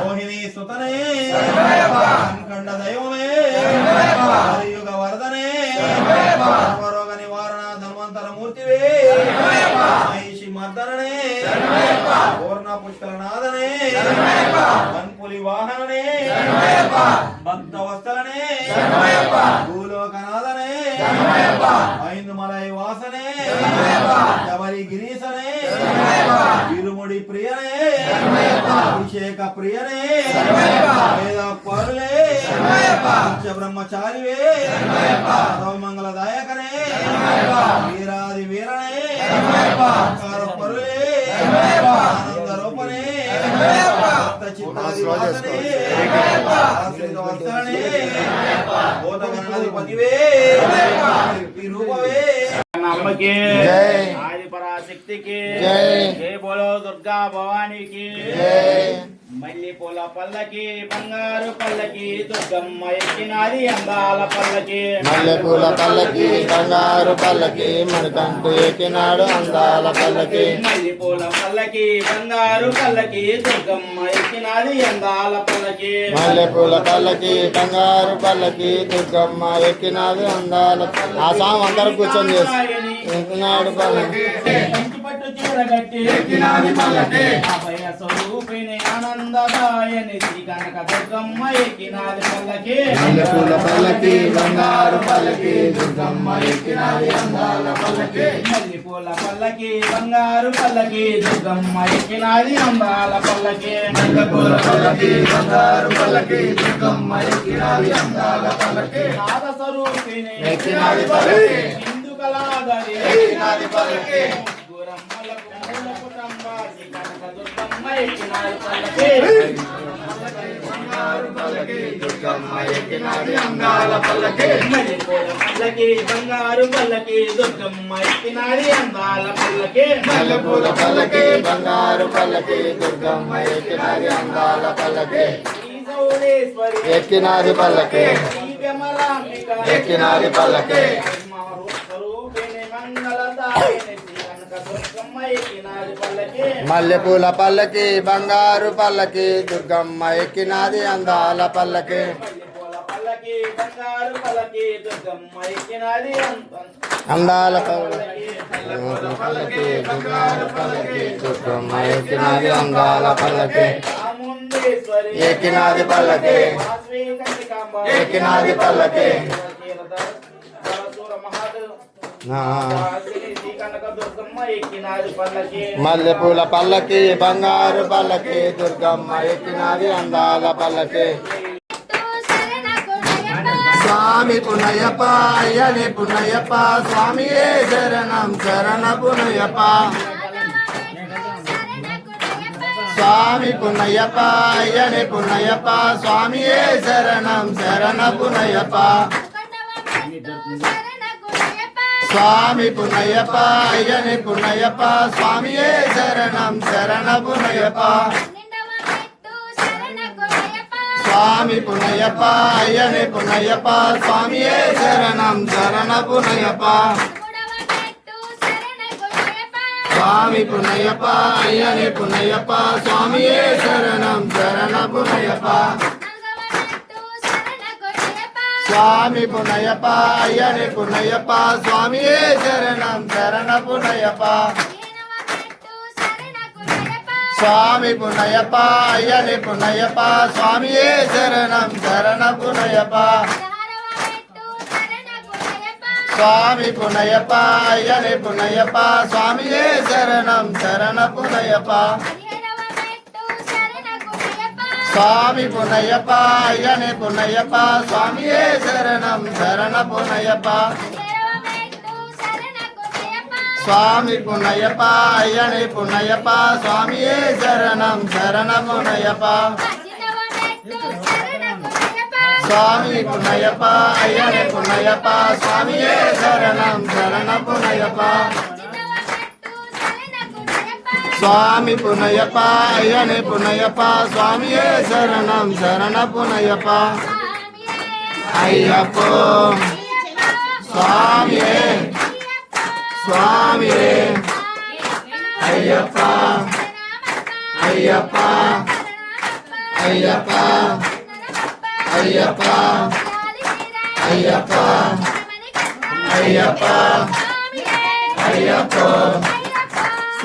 ಮೋಹಿನಿ ಸುತನೇ. ಕಂಡ ದೈವಮೇ ಯುಗ ವರ್ಧನೆ ಸರ್ವರೋಗ ನಿವಾರಣ ಧನ್ವಂತರ ಮೂರ್ತಿವೇ. ಮಹಿಷಿ ಮರ್ದನೇ ಪೂರ್ಣ ಪುಷ್ಕರನಾದನೇ. ಅನ್ಕುಲಿ ವಾಹನನೇ. ಭಕ್ತ ವಸ್ತನೇ ಭೂಲೋಕನಾದನೇ. అభిషేక ప్రియనే వేద పరులే. బ్రహ్మచారివే సర్వమంగళదాయకనే వీరాది వీరనే కార పరులే ఆనంద రూపనే అమ్మకి शक्ति की। जय। बोलो दुर्गा भवानी की। जय। జై. మల్లి పూల పల్లకి బంగారు పల్లకి దుర్గమ్మ ఎక్కినాది అందాల పల్లకి. మల్లెపూల పల్లకి బంగారు పల్లకి మణికంఠు ఎక్కినాడు అందాల పల్లకి. మల్లి పూల పల్లకి బంగారు పల్లకి దుర్గమ్మ ఎక్కినాది అందాల పల్లకి. మల్లెపూల పల్లకి బంగారు పల్లకి దుర్గమ్మ ఎక్కినాడు అందాల ఆ సాం అందరూ కూర్చొని చేసి ఎక్కినాడు పల్లకి. ఎక్కినాది అభయ స్వరూపిణి ఆనందదాయని శ్రీ కనక దుర్గమ్మ ఎక్కినాది పల్లకి మల్లెపూల పల్లకి బంగారు పల్లకి దుర్గమ్మ ఎక్కినాది అందాల పల్లకి మల్లి పూల పల్లకి బంగారు పల్లకి దుర్గమ్మ ఎక్కినాది అందాల పల్లకి మల్లెపూల పల్లకి బంగారు పల్లకి దుర్గమ్మ ఎక్కినాది అందాల పల్లకి నాద స్వరూపిణి ఎక్కినాది పల్లకి హిందూ కళాదరి ఎక్కినాది పల్లకి గురమ్మలకు మూల కుటుంబ శ్రీ కనక దుర్గమ్మ ఎక్కినాది పల్లకి బంగారు పల్లకి దుర్గమ్మ ఎక్కినాది అందాల పల్లకి. మల్లి పూల పల్లకి బంగారు పల్లకి దుర్గమ్మ ఎక్కినాది అందాల పల్లకి మల్లెపూల పల్లకి బంగారు పల్లకి దుర్గమ్మ ఎక్కినాది అందాల పల్లకి ఎక్కినాది పల్లకి ఎక్కినాది పల్లకి స్వరూపిణి మంగళదాయిని శ్రీ కనక దుర్గమ్మ ఎక్కినాది పల్లకి మల్లెపూల పల్లకి బంగారు పల్లకి దుర్గమ్మ ఎక్కినాది అందాల పల్లకి. పూల పల్లకి బంగారు పల్లకి దుర్గమ్మ ఎక్కినాది అంత- అందాల పల్లకి దుర్గమ్మ ఎక్కినాది అందాల పల్లకి ఎక్కినాది పల్లకి. ఎక్కినాది పల్లకి. మల్లెపూల పల్లకి బంగారు పల్లకి దుర్గమ్మ ఎక్కినాది అందాల పల్లకి. స్వామి పునయప అయ్యని పునయప్ప స్వామియే శరణం శరణ పునయప స్వామి పునయప అయ్యని పునయప్ప స్వామియే శరణం శరణ పునయప స్వామి పునయప్ప అయ్యని పునయప్ప స్వామియే శరణం శరణ పునయప్ప స్వామి పునయప్ప అయ్యని పునయప్ప స్వామియే శరణం శరణ పునయప్ప స్వామి పునయప్ప అయ్యని పునయప్ప స్వామియే శరణం శరణ పునయప్ప స్వామి పునయప అయ్యని పునయప స్వామియే శరణం శరణ పునయప. స్వామి పునయప అయ్యని పునయప స్వామియే శరణం శరణ పునయప. స్వామి పునయప అయ్యని పునయప స్వామియే శరణం శరణ పునయప. స్వామి పునయప్ప అయ్యని పునయప్ప స్వామియే శరణం శరణ పునయప్ప స్వామి పునయప్ప అయ్యని పునయప్ప స్వామియే శరణం శరణ పునయప్ప స్వామి పునయప్ప అయ్యని పునయప్ప స్వామియే శరణం శరణ పునయప్ప స్వామి పునయప అయ్యని పునయప స్వామియే శరణం శరణ పునయప అయ్యప్పో స్వామియే స్వామియే అయ్యప్ప అయ్యప్ప అయ్యప్ప అయ్యప్ప అయ్యప్ప అయ్యప్ప అయ్యప్ప.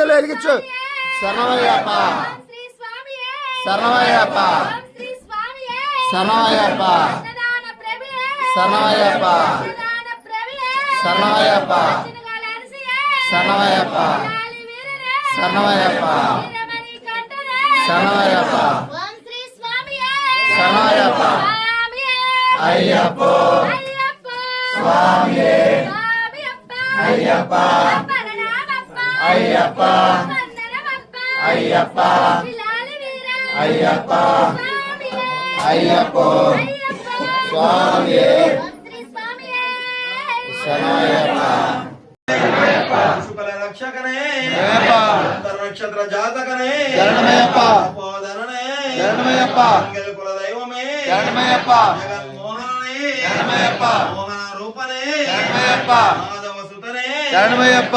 నైవేద్యం వెలిగించు. శరణమయ్యప్ప. శరణమయ్యప్ప. శరణమయ్యప్ప. శరణమయ్యప్ప. శరణమయ్యప్ప. శరణమయ్యప్ప. శరణమయ్యప్ప. శరణమయ్యప్ప. శరణమయ్యప్ప. అయ్యప్ప. స్వామియే. అయ్యప్ప. అయ్యప్ప. అయ్యప్ప. అయ్యప్ప. అయ్యప్ప. స్వామియే. శరణమయ్యప్ప శుక్ల రక్షకనే నక్షత్ర జాతకనే. శరణమయ్యప్ప. అపోదననే శరణమయ్యప్ప. మంగళ కుల దైవమే శరణమయ్యప్ప. జగన్మోహననే. శరణమయ్యప్ప. మోహన రూపనే శరణమయ్యప్ప. మాధవ సుతనే శరణమయ్యప్ప.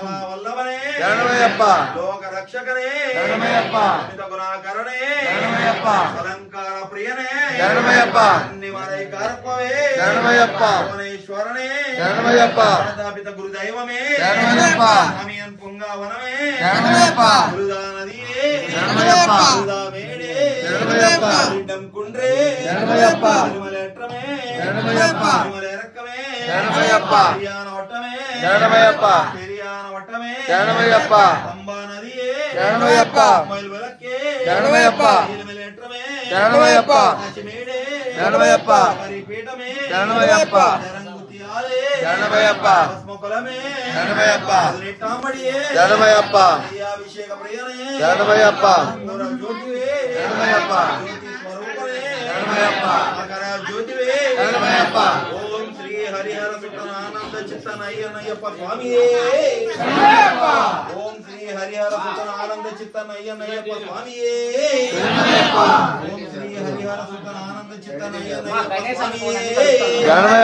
శరణమయ్యప్ప. లోక రక్షకనే శరణమయ్యప్ప. అమిత గుణాకరణే శరణమయ్యప్ప. అలంకార ప్రియనే శరణమయ్యప్ప. అన్ని వారై కార్పవే శరణమయ్యప్ప. భువనేశ్వరనే శరణమయ్యప్ప. ప్రతాపిత గురుదైవమే శరణమయ్యప్ప. స్వామియన్ పుంగావనమే శరణమయ్యప్ప. గురుదా నదియే శరణమయ్యప్ప. గురుదా మేడే శరణమయ్యప్ప. గురిడ్డం కుండ్రే శరణమయ్యప్ప. తిరుమలేట్రమే శరణమయ్యప్ప. తిరుమలేరక్కమే శరణమయ్యప్ప. పెరియాన వట్టమే శరణమయ్యప్ప. Jangan lupa, चित्तनय्यनय्यप्प स्वामी ओम श्री हरिहर सुतन आनंद चित्तनय्यनय्यप्प स्वामी ओम श्री हरिहर सुतन आनंद चित्तनय्यनय्यप्प स्वामी